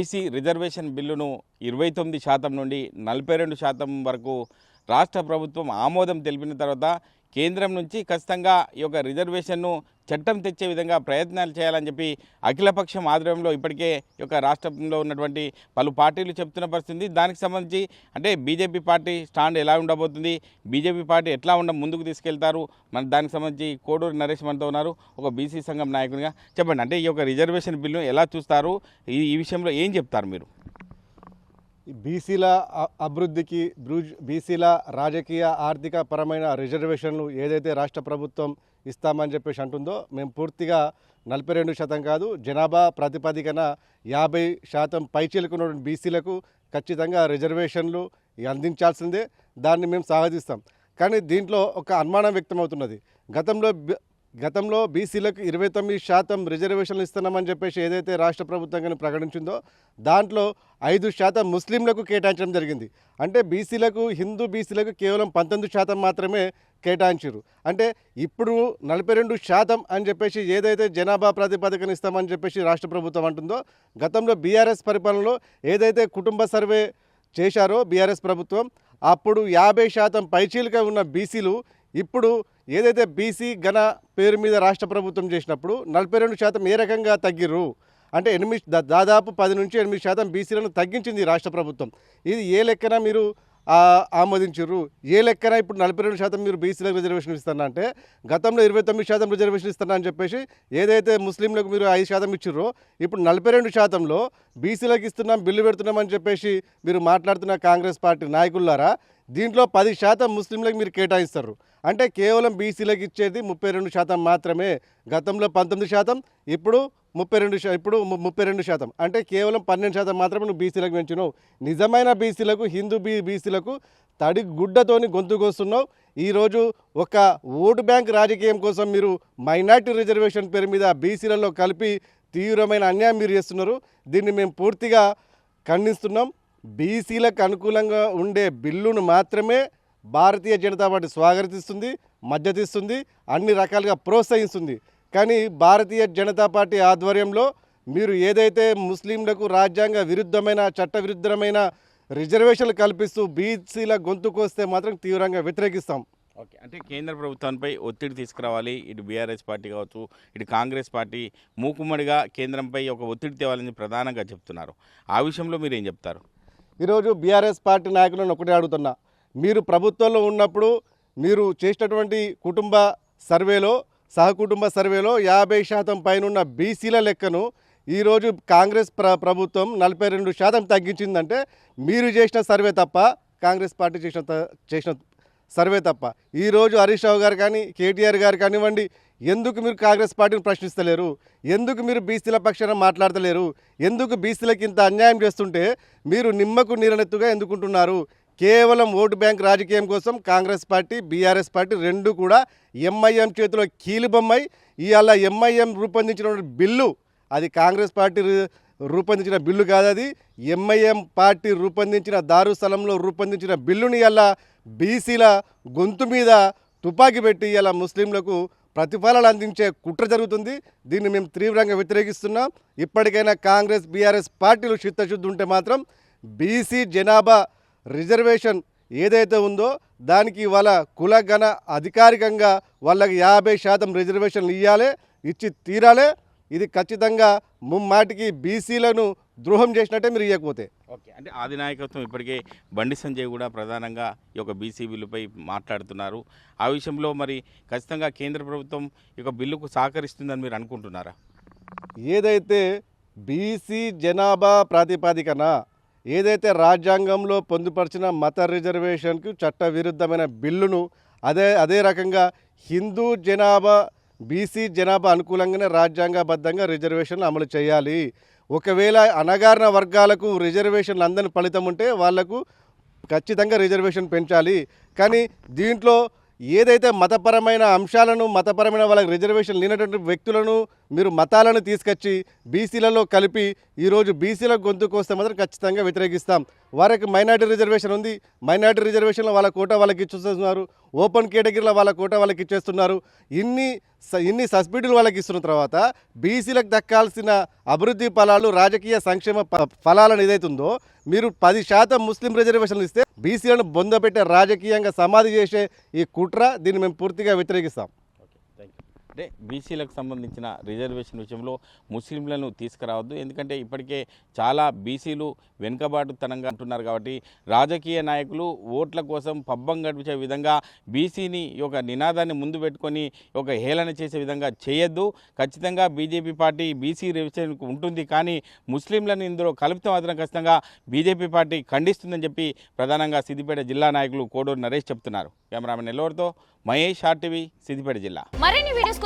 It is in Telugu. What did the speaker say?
బీసీ రిజర్వేషన్ బిల్లును ఇరవై తొమ్మిది శాతం నుండి నలభై రెండు శాతం వరకు రాష్ట్ర ప్రభుత్వం ఆమోదం తెలిపిన తర్వాత కేంద్రం నుంచి ఖచ్చితంగా ఈ యొక్క రిజర్వేషన్ను చట్టం తెచ్చే విధంగా ప్రయత్నాలు చేయాలని చెప్పి అఖిలపక్షం ఆధ్వర్యంలో ఇప్పటికే ఈ యొక్క రాష్ట్రంలో ఉన్నటువంటి పలు పార్టీలు చెప్తున్న పరిస్థితి. దానికి సంబంధించి అంటే బీజేపీ పార్టీ స్టాండ్ ఎలా ఉండబోతుంది? బీజేపీ పార్టీ ఎట్లా ఉండ ముందుకు తీసుకెళ్తారు? మన దానికి సంబంధించి కోడూరు నరేష్ మనతో ఉన్నారు. ఒక బీసీ సంఘం నాయకునిగా చెప్పండి. అంటే ఈ యొక్క రిజర్వేషన్ బిల్లును ఎలా చూస్తారు? ఈ విషయంలో ఏం చెప్తారు మీరు? బీసీల అభివృద్ధికి బ్రూజ్- బీసీల రాజకీయ ఆర్థిక పరమైన రిజర్వేషన్లు ఏదైతే రాష్ట్ర ప్రభుత్వం ఇస్తామని చెప్పేసి అంటుందో మేము పూర్తిగా నలభై రెండు శాతం కాదు జనాభా ప్రాతిపదికన యాభై శాతం పైచీలకున్న బీసీలకు ఖచ్చితంగా రిజర్వేషన్లు అందించాల్సిందే దాన్ని మేము స్వాగతిస్తాం కానీ దీంట్లో ఒక అనుమానం వ్యక్తమవుతున్నది. గతంలో గతంలో బీసీలకు ఇరవై తొమ్మిది శాతం రిజర్వేషన్లు ఇస్తున్నామని చెప్పేసి ఏదైతే రాష్ట్ర ప్రభుత్వం కానీ ప్రకటించిందో దాంట్లో ఐదు శాతం ముస్లింలకు కేటాయించడం జరిగింది. అంటే బీసీలకు హిందూ బీసీలకు కేవలం పంతొమ్మిది శాతం మాత్రమే కేటాయించారు అంటే ఇప్పుడు నలభై రెండు శాతం అని చెప్పేసి ఏదైతే జనాభా ప్రాతిపదికన ఇస్తామని చెప్పేసి రాష్ట్ర ప్రభుత్వం అంటుందో గతంలో బీఆర్ఎస్ పరిపాలనలో ఏదైతే కుటుంబ సర్వే చేశారో బీఆర్ఎస్ ప్రభుత్వం అప్పుడు యాభై శాతం పైచీలుగా ఉన్న బీసీలు ఇప్పుడు ఏదైతే బీసీ గణ పేరు మీద రాష్ట్ర ప్రభుత్వం చేసినప్పుడు నలభై రెండు శాతం ఏ రకంగా తగ్గిర్రు? అంటే ఎనిమిది దాదాపు పది నుంచి ఎనిమిది శాతం బీసీలను తగ్గించింది రాష్ట్ర ప్రభుత్వం. ఇది ఏ లెక్కన మీరు ఆ, ఆమోదించారు ఏ లెక్కన ఇప్పుడు నలభై రెండు శాతం మీరు బీసీలకు రిజర్వేషన్ ఇస్తున్నా అంటే గతంలో ఇరవై తొమ్మిది శాతం రిజర్వేషన్ ఇస్తున్నా అని చెప్పేసి ఏదైతే ముస్లింలకు మీరు ఐదు శాతం ఇచ్చిర్రో ఇప్పుడు నలభై రెండు శాతంలో బీసీలకు ఇస్తున్నాం బిల్లు పెడుతున్నామని చెప్పేసి మీరు మాట్లాడుతున్న కాంగ్రెస్ పార్టీ నాయకులారా దీంట్లో పది శాతం ముస్లింలకు మీరు కేటాయిస్తారు. అంటే కేవలం బీసీలకు ఇచ్చేది ముప్పై రెండు శాతం మాత్రమే. గతంలో పంతొమ్మిది శాతం ఇప్పుడు ముప్పై రెండు ఇప్పుడు ముప్పై రెండు శాతం. అంటే కేవలం పన్నెండు శాతం మాత్రమే నువ్వు బీసీలకు పెంచినావు. నిజమైన బీసీలకు హిందూ బీ బీసీలకు తడి గుడ్డతోని గొంతుకొస్తున్నావు ఈరోజు ఒక ఓటు బ్యాంక్ రాజకీయం కోసం మీరు మైనార్టీ రిజర్వేషన్ పేరు మీద బీసీలలో కలిపి తీవ్రమైన అన్యాయం మీరు చేస్తున్నారు. దీన్ని మేము పూర్తిగా ఖండిస్తున్నాం. బీసీలకు అనుకూలంగా ఉండే బిల్లును మాత్రమే భారతీయ జనతా పార్టీ స్వాగతిస్తుంది మద్దతిస్తుంది అన్ని రకాలుగా ప్రోత్సహిస్తుంది. కానీ భారతీయ జనతా పార్టీ ఆధ్వర్యంలో మీరు ఏదైతే ముస్లింలకు రాజ్యాంగ విరుద్ధమైన చట్ట విరుద్ధమైన రిజర్వేషన్లు కల్పిస్తూ బీసీల గొంతుకొస్తే మాత్రం తీవ్రంగా వ్యతిరేకిస్తాం. ఓకే. అంటే కేంద్ర ప్రభుత్వంపై ఒత్తిడి తీసుకురావాలి. ఇటు బీఆర్ఎస్ పార్టీ కావచ్చు ఇటు కాంగ్రెస్ పార్టీ మూకుమ్మడిగా కేంద్రంపై ఒక ఒత్తిడి తేవాలని ప్రధానంగా చెప్తున్నారు. ఆ విషయంలో మీరు ఏం చెప్తారు? ఈరోజు బీఆర్ఎస్ పార్టీ నాయకులను ఒకటే అడుగుతున్నా. మీరు ప్రభుత్వంలో ఉన్నప్పుడు మీరు చేసినటువంటి కుటుంబ సర్వేలో సహకుటుంబ సర్వేలో యాభై శాతం పైనున్న బీసీల లెక్కను ఈరోజు కాంగ్రెస్ ప్ర ప్రభుత్వం నలభై రెండు శాతం తగ్గించిందంటే మీరు చేసిన సర్వే తప్ప కాంగ్రెస్ పార్టీ చేసిన త- చేసిన సర్వే తప్ప. ఈరోజు హరీష్ రావు గారు కానీ కేటీఆర్ గారు కానివ్వండి ఎందుకు మీరు కాంగ్రెస్ పార్టీని ప్రశ్నిస్తలేరు? ఎందుకు మీరు బీసీల పక్షాన మాట్లాడతలేరు? ఎందుకు బీసీలకు ఇంత అన్యాయం చేస్తుంటే మీరు నిమ్మకు నీరనెత్తుగా ఎందుకుంటున్నారు? కేవలం ఓటు బ్యాంక్ రాజకీయం కోసం కాంగ్రెస్ పార్టీ బీఆర్ఎస్ పార్టీ రెండు కూడా ఎంఐఎం చేతిలో కీలుబొమ్మై ఇవాళ ఎంఐఎం రూపొందించిన బిల్లు. అది కాంగ్రెస్ పార్టీ రూపొందించిన బిల్లు కాదు అది. ఎంఐఎం పార్టీ రూపొందించిన దారుస్థలంలో రూపొందించిన బిల్లుని ఇలా బీసీల గొంతు మీద తుపాకీ పెట్టి ఇలా ముస్లింలకు ప్రతిఫలాలు అందించే కుట్ర జరుగుతుంది. దీన్ని మేము తీవ్రంగా వ్యతిరేకిస్తున్నాం. ఇప్పటికైనా కాంగ్రెస్ బీఆర్ఎస్ పార్టీలు చిత్తశుద్ధి ఉంటే మాత్రం బీసీ జనాభా రిజర్వేషన్ ఏదైతే ఉందో దానికి వాళ్ళ కులగణ అధికారికంగా వాళ్ళకి యాభై శాతం రిజర్వేషన్లు ఇవ్వాలి ఇచ్చి తీరాలి. ఇది ఖచ్చితంగా ముమ్మాటికి బీసీలను ద్రోహం చేసినట్టే మీరు ఇవ్వకపోతే ఓకే. అంటే ఆది నాయకత్వం ఇప్పటికే బండి సంజయ్ కూడా ప్రధానంగా ఈ యొక్క బీసీ బిల్లుపై మాట్లాడుతున్నారు. ఆ విషయంలో మరి ఖచ్చితంగా కేంద్ర ప్రభుత్వం ఈ యొక్క బిల్లుకు సహకరిస్తుందని మీరు అనుకుంటున్నారా? ఏదైతే బీసీ జనాభా ప్రాతిపదికన ఏదైతే రాజ్యాంగంలో పొందుపరిచిన మత రిజర్వేషన్కు చట్టవిరుద్ధమైన బిల్లును అదే అదే రకంగా హిందూ జనాభా బీసీ జనాభా అనుకూలంగానే రాజ్యాంగబద్ధంగా రిజర్వేషన్లు అమలు చేయాలి. ఒకవేళ అనగారిన వర్గాలకు రిజర్వేషన్లు అందని ఫలితం ఉంటే వాళ్ళకు ఖచ్చితంగా రిజర్వేషన్ పెంచాలి. కానీ దీంట్లో ఏదైతే మతపరమైన అంశాలను మతపరమైన వాళ్ళకి రిజర్వేషన్ లేనటువంటి వ్యక్తులను మీరు మతాలను తీసుకొచ్చి బీసీలలో కలిపి ఈరోజు బీసీల గొంతుకు వస్తే మాత్రం ఖచ్చితంగా వ్యతిరేకిస్తాం. వారికి మైనార్టీ రిజర్వేషన్ ఉంది. మైనార్టీ రిజర్వేషన్లో వాళ్ళ కోట వాళ్ళకి ఇచ్చేస్తున్నారు. ఓపెన్ కేటగిరీలో వాళ్ళ కోట వాళ్ళకి ఇచ్చేస్తున్నారు. ఇన్ని ఇన్ని సబ్సిడీలు వాళ్ళకి ఇస్తున్న తర్వాత బీసీలకు దక్కాల్సిన అభివృద్ధి ఫలాలు రాజకీయ సంక్షేమ ఫలాలను ఏదైతుందో మీరు పది శాతం ముస్లిం రిజర్వేషన్లు ఇస్తే బీసీలను బొందపెట్టే రాజకీయంగా సమాధి చేసే ఈ కుట్ర దీన్ని మేము పూర్తిగా వ్యతిరేకిస్తాం. అంటే బీసీలకు సంబంధించిన రిజర్వేషన్ విషయంలో ముస్లింలను తీసుకురావద్దు. ఎందుకంటే ఇప్పటికే చాలా బీసీలు వెనుకబాటుతనంగా అంటున్నారు కాబట్టి రాజకీయ నాయకులు ఓట్ల కోసం పబ్బం గడిపించే విధంగా బీసీని ఒక నినాదాన్ని ముందు పెట్టుకొని ఒక హేళన చేసే విధంగా చేయొద్దు. ఖచ్చితంగా బీజేపీ పార్టీ బీసీ రిజర్వేషన్ ఉంటుంది కానీ ముస్లింలను ఇందులో కలిపితే మాత్రం ఖచ్చితంగా బీజేపీ పార్టీ ఖండిస్తుందని చెప్పి ప్రధానంగా సిద్దిపేట జిల్లా నాయకులు కోడూరు నరేష్ చెప్తున్నారు. కెమెరామెన్ నెల్లూరుతో మహేష్ ఆర్టీవీ సిద్దిపేట జిల్లా. మరిన్ని వీడియోస్